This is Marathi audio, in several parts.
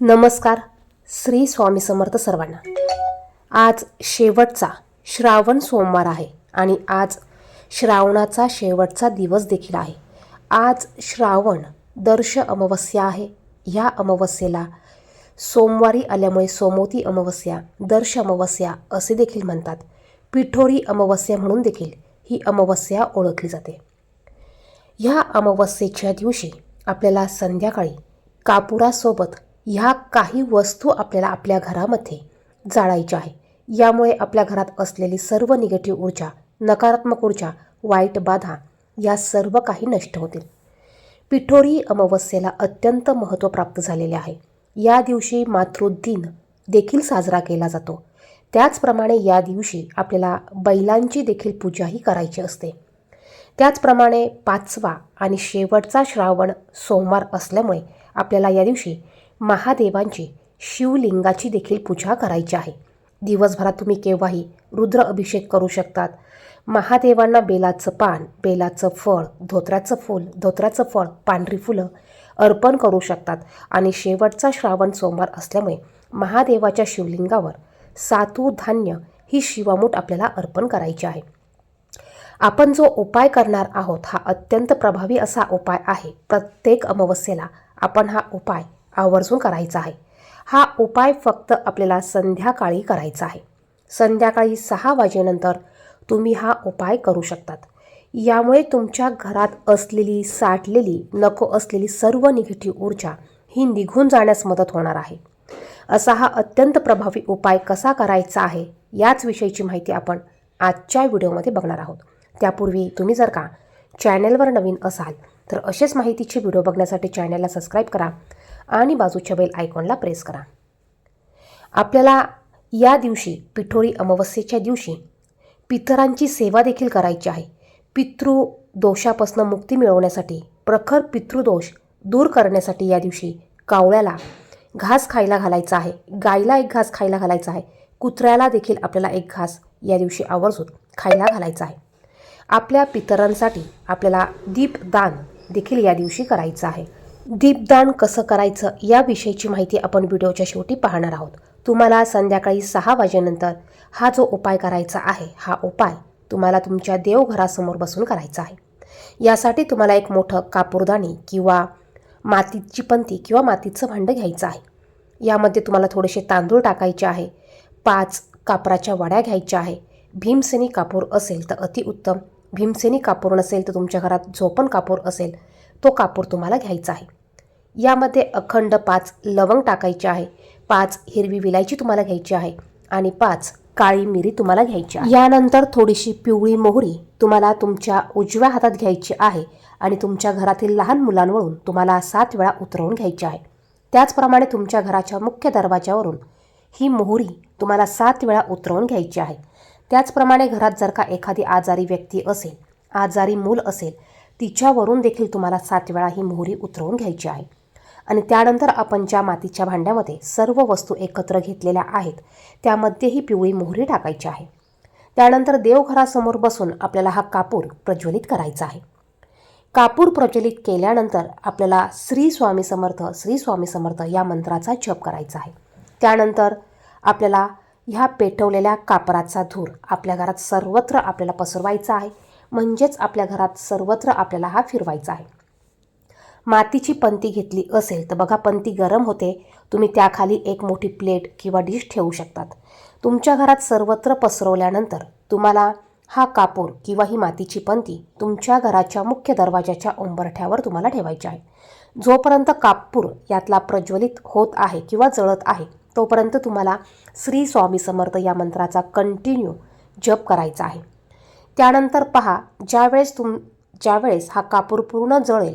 नमस्कार श्री स्वामी समर्थ सर्वांना. आज शेवटचा श्रावण सोमवार आहे आणि आज श्रावणाचा शेवटचा दिवस देखील आहे. आज श्रावण दर्श अमावस्या आहे. ह्या अमावस्येला सोमवारी आल्यामुळे सोमवती अमावस्या दर्श अमावस्या असे देखील म्हणतात. पिठोरी अमावस्या म्हणून देखील ही अमावस्या ओळखली जाते. ह्या अमावस्येच्या दिवशी आपल्याला संध्याकाळी कापुरासोबत ह्या काही वस्तू आपल्याला आपल्या घरामध्ये जाळायच्या आहे. यामुळे आपल्या घरात असलेली सर्व निगेटिव्ह ऊर्जा नकारात्मक ऊर्जा वाईट बाधा या सर्व काही नष्ट होतील. पिठोरी अमावस्येला अत्यंत महत्त्व प्राप्त झालेले आहे. या दिवशी मातृदिन देखील साजरा केला जातो. त्याचप्रमाणे या दिवशी आपल्याला बैलांची देखील पूजाही करायची असते. त्याचप्रमाणे पाचवा आणि शेवटचा श्रावण सोमवार असल्यामुळे आपल्याला या दिवशी महादेवांची शिवलिंगाची देखील पूजा करायची आहे. दिवसभरात तुम्ही केव्हाही रुद्र अभिषेक करू शकतात. महादेवांना बेलाचं पान बेलाचं फळ धोत्र्याचं फूल धोत्र्याचं फळ पांढरी फुलं अर्पण करू शकतात. आणि शेवटचा श्रावण सोमवार असल्यामुळे महादेवाच्या शिवलिंगावर सातू धान्य ही शिवामूठ आपल्याला अर्पण करायची आहे. आपण जो उपाय करणार आहोत हा अत्यंत प्रभावी असा उपाय आहे. प्रत्येक अमावस्येला आपण हा उपाय आवर्जून करायचा आहे. हा उपाय फक्त आपल्याला संध्याकाळी करायचा आहे. संध्याकाळी सहा वाजेनंतर तुम्ही हा उपाय करू शकतात. यामुळे तुमच्या घरात असलेली साठलेली नको असलेली सर्व निगेटिव्ह ऊर्जा ही निघून जाण्यास मदत होणार आहे. असा हा अत्यंत प्रभावी उपाय कसा करायचा आहे याच विषयीची माहिती आपण आजच्या व्हिडिओमध्ये बघणार आहोत. त्यापूर्वी तुम्ही जर का चॅनेलवर नवीन असाल तर असेच माहितीचे व्हिडिओ बघण्यासाठी चॅनलला सबस्क्राईब करा आणि बाजूच्या बेल आयकॉनला प्रेस करा. आपल्याला या दिवशी पिठोरी अमावस्येच्या दिवशी पितरांची सेवा देखील करायची आहे. पितृ दोषापासून मुक्ती मिळवण्यासाठी प्रखर पितृदोष दूर करण्यासाठी या दिवशी कावळ्याला घास खायला घालायचा आहे. गायला एक घास खायला घालायचा आहे. कुत्र्याला देखील आपल्याला एक घास या दिवशी आवर्जून खायला घालायचा आहे. आपल्या पितरांसाठी आपल्याला दीपदान देखील या दिवशी करायचं आहे. दीपदान कसं करायचं याविषयीची माहिती आपण व्हिडिओच्या शेवटी पाहणार आहोत. तुम्हाला संध्याकाळी सहा वाजेनंतर हा जो उपाय करायचा आहे हा उपाय तुम्हाला तुमच्या देवघरासमोर बसून करायचा आहे. यासाठी तुम्हाला एक मोठं कापूरदाणी किंवा मातीची पंती किंवा मातीचं भांडं घ्यायचं आहे. यामध्ये तुम्हाला थोडेसे तांदूळ टाकायचे आहे पाच कापराच्या वड्या घ्यायच्या आहे भीमसेनी कापूर असेल तर अतिउत्तम. भीमसेनी कापूर नसेल तर तुमच्या घरात जो पण कापूर असेल तो कापूर तुम्हाला घ्यायचा आहे. यामध्ये अखंड पाच लवंग टाकायचे आहे पाच हिरवी विलायची तुम्हाला घ्यायची आहे आणि पाच काळी मिरी तुम्हाला घ्यायची आहे. यानंतर थोडीशी पिवळी मोहरी तुम्हाला तुमच्या उजव्या हातात घ्यायची आहे आणि तुमच्या घरातील लहान मुलांवरून तुम्हाला सात वेळा उतरवून घ्यायची आहे. त्याचप्रमाणे तुमच्या घराच्या मुख्य दरवाजावरून ही मोहरी तुम्हाला सात वेळा उतरवून घ्यायची आहे. त्याचप्रमाणे घरात जर का एखादी आजारी व्यक्ती असेल आजारी मूल असेल तिच्यावरून देखील तुम्हाला सात वेळा ही मोहरी उतरवून घ्यायची आहे. आणि त्यानंतर आपण ज्या मातीच्या भांड्यामध्ये सर्व वस्तू एकत्र घेतलेल्या आहेत त्यामध्ये ही पिवळी मोहरी टाकायची आहे. त्यानंतर देवघरासमोर बसून आपल्याला हा कापूर प्रज्वलित करायचा आहे. कापूर प्रज्वलित केल्यानंतर आपल्याला श्री स्वामी समर्थ श्री स्वामी समर्थ या मंत्राचा जप करायचा आहे. त्यानंतर आपल्याला ह्या पेटवलेल्या कापराचा धूर आपल्या घरात सर्वत्र आपल्याला पसरवायचा आहे. म्हणजेच आपल्या घरात सर्वत्र आपल्याला हा फिरवायचा आहे. मातीची पंती घेतली असेल तर बघा पंती गरम होते. तुम्ही त्याखाली एक मोठी प्लेट किंवा डिश ठेवू शकतात. तुमच्या घरात सर्वत्र पसरवल्यानंतर तुम्हाला हा कापूर किंवा ही मातीची पंती तुमच्या घराच्या मुख्य दरवाजाच्या उंबरठ्यावर तुम्हाला ठेवायची आहे. जोपर्यंत कापूर यातला प्रज्वलित होत आहे किंवा जळत आहे तोपर्यंत तुम्हाला श्री स्वामी समर्थ या मंत्राचा कंटिन्यू जप करायचा आहे. त्यानंतर पहा ज्यावेळेस तुम ज्यावेळेस हा कापूर पूर्ण जळेल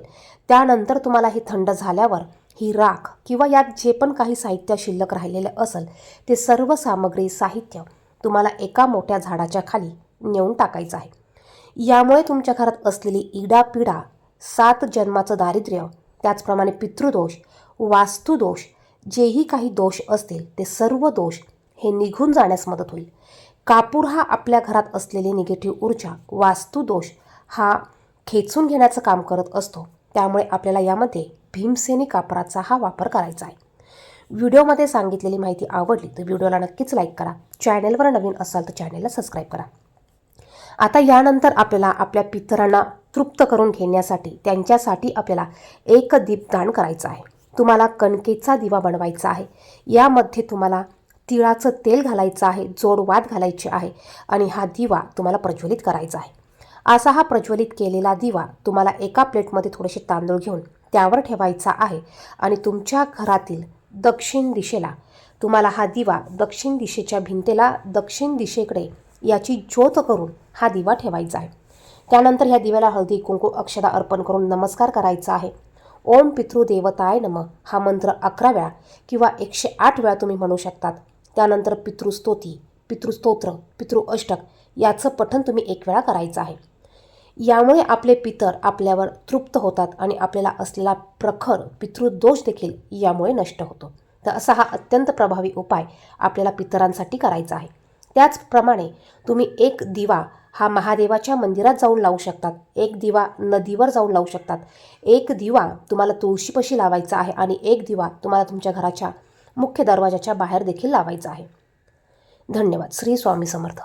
त्यानंतर तुम्हाला हे थंड झाल्यावर ही राख किंवा यात जे पण काही साहित्य शिल्लक राहिलेलं असेल ते सर्व सामग्री साहित्य तुम्हाला एका मोठ्या झाडाच्या खाली नेऊन टाकायचं आहे. यामुळे तुमच्या घरात असलेली इडापिडा सात जन्माचं दारिद्र्य त्याचप्रमाणे पितृदोष वास्तुदोष जेही काही दोष असतील ते सर्व दोष हे निघून जाण्यास मदत होईल. कापूर हा आपल्या घरात असलेली निगेटिव्ह ऊर्जा वास्तुदोष हा खेचून घेण्याचं काम करत असतो. त्यामुळे आपल्याला यामध्ये भीमसेनी कापराचा हा वापर करायचा आहे. व्हिडिओमध्ये सांगितलेली माहिती आवडली तर व्हिडिओला नक्कीच लाईक करा. चॅनेलवर नवीन असाल तर चॅनेलला सबस्क्राईब करा. आता यानंतर आपल्याला आपल्या पितरांना तृप्त करून घेण्यासाठी त्यांच्यासाठी आपल्याला एक दीपदान करायचं आहे. तुम्हाला कणकेचा दिवा बनवायचा आहे. यामध्ये तुम्हाला तिळाचं तेल घालायचं आहे जोडवात घालायचे आहे आणि हा दिवा तुम्हाला प्रज्वलित करायचा आहे. असा हा प्रज्वलित केलेला दिवा तुम्हाला एका प्लेटमध्ये थोडेसे तांदूळ घेऊन त्यावर ठेवायचा आहे आणि तुमच्या घरातील दक्षिण दिशेला तुम्हाला हा दिवा दक्षिण दिशेच्या भिंतीला दक्षिण दिशेकडे याची ज्योत करून हा दिवा ठेवायचा आहे. त्यानंतर ह्या दिव्याला हळदी कुंकू अक्षदा अर्पण करून नमस्कार करायचा आहे. ओम पितृदेवताय नम. हा मंत्र अकरा वेळा किंवा एकशे आठ वेळा तुम्ही म्हणू शकतात. त्यानंतर पितृस्तोती पितृस्तोत्र पितृ अष्टक याचं पठण तुम्ही एक वेळा करायचं आहे. यामुळे आपले पितर आपल्यावर तृप्त होतात आणि आपल्याला असलेला प्रखर पितृदोष देखील यामुळे नष्ट होतो. तर असा हा अत्यंत प्रभावी उपाय आपल्याला पितरांसाठी करायचा आहे. त्याचप्रमाणे तुम्ही एक दिवा हा महादेवाच्या मंदिरात जाऊन लावू शकतात. एक दिवा नदीवर जाऊन लावू शकतात. एक दिवा तुम्हाला तुळशीपाशी लावायचा आहे आणि एक दिवा तुम्हाला तुमच्या घराच्या मुख्य दरवाजाच्या बाहेर देखील लावायचा आहे. धन्यवाद. श्री स्वामी समर्थ.